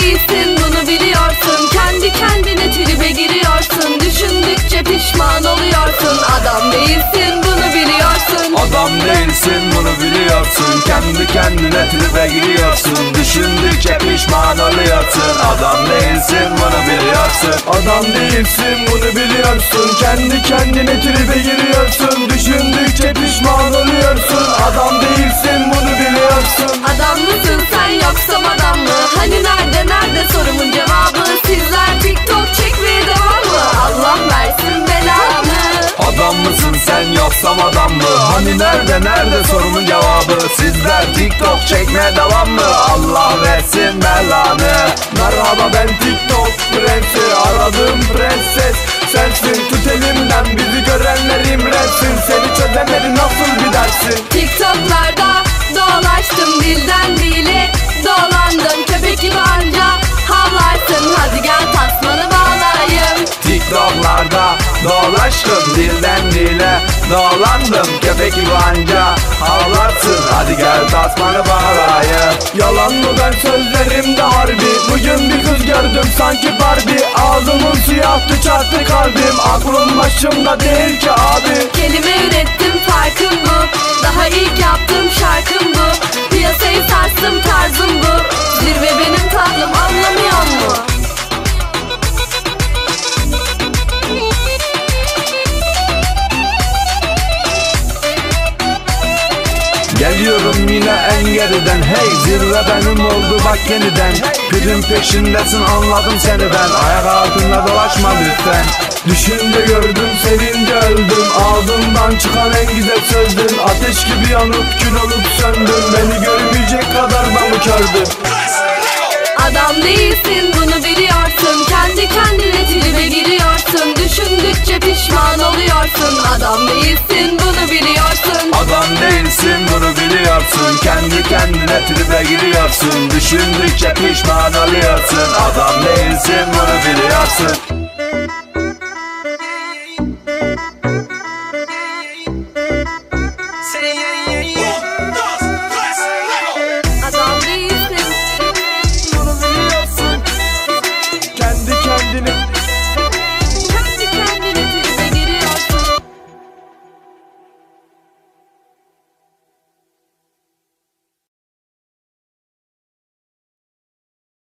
değilsin bunu biliyorsun. Kendi kendine tribe giriyorsun. Düşündükçe pişman oluyorsun. Adam değilsin bunu biliyorsun. Adam değilsin bunu biliyorsun. Kendi kendine tribe giriyorsun. Düşündükçe pişman oluyorsun. Adam değilsin bunu biliyorsun. Adam değilsin bunu biliyorsun. Kendi kendine tribe giriyorsun. Düşündükçe pişman Hani nerede nerede sorumun cevabı? Sizler TikTok çekmeye devam mı? Allah versin belanı. Merhaba ben TikTok prensi. Aradığım prenses sensin. Tut elimden bizi görenler imrensin Seni çözenleri nasıl bir dersin? TikTok'larda dolaştım dilden dile. Dolandım köpek gibi anca havlarsın. Hadi gel tasmanı bağlayayım. TikTok'larda dolaştım dilden dile Dolandım köpek gibi anca. Havlarsın hadi gel tasmanı bağlayayım Yalan mı ben sözlerimde harbi? Bugün bir kız gördüm sanki Barbie. Ağzımın siyahtı çarptı kalbim. Aklım başımda değil ki abi. Kelime ürettim farkım bu. Daha ilk yaptığım şarkım Geliyorum yine en geriden. Hey zirve benim oldu bak yeniden. Gücün peşindesin anladım seni ben. Ayak altında dolaşma lütfen. Düşünce gördüm sevince öldüm. Ağzımdan çıkan en güzel sözdün Ateş gibi yanıp kül olup söndüm. Beni görmeyecek kadar da mı kördün Adam değilsin bunu biliyorsun. Kendi kendine tribe giriyorsun. Düşündükçe pişman oluyorsun. Adam değilsin bunu biliyorsun kendine tribe giriyorsun Düşündükçe pişman oluyorsun. Adam değilsin bunu biliyorsun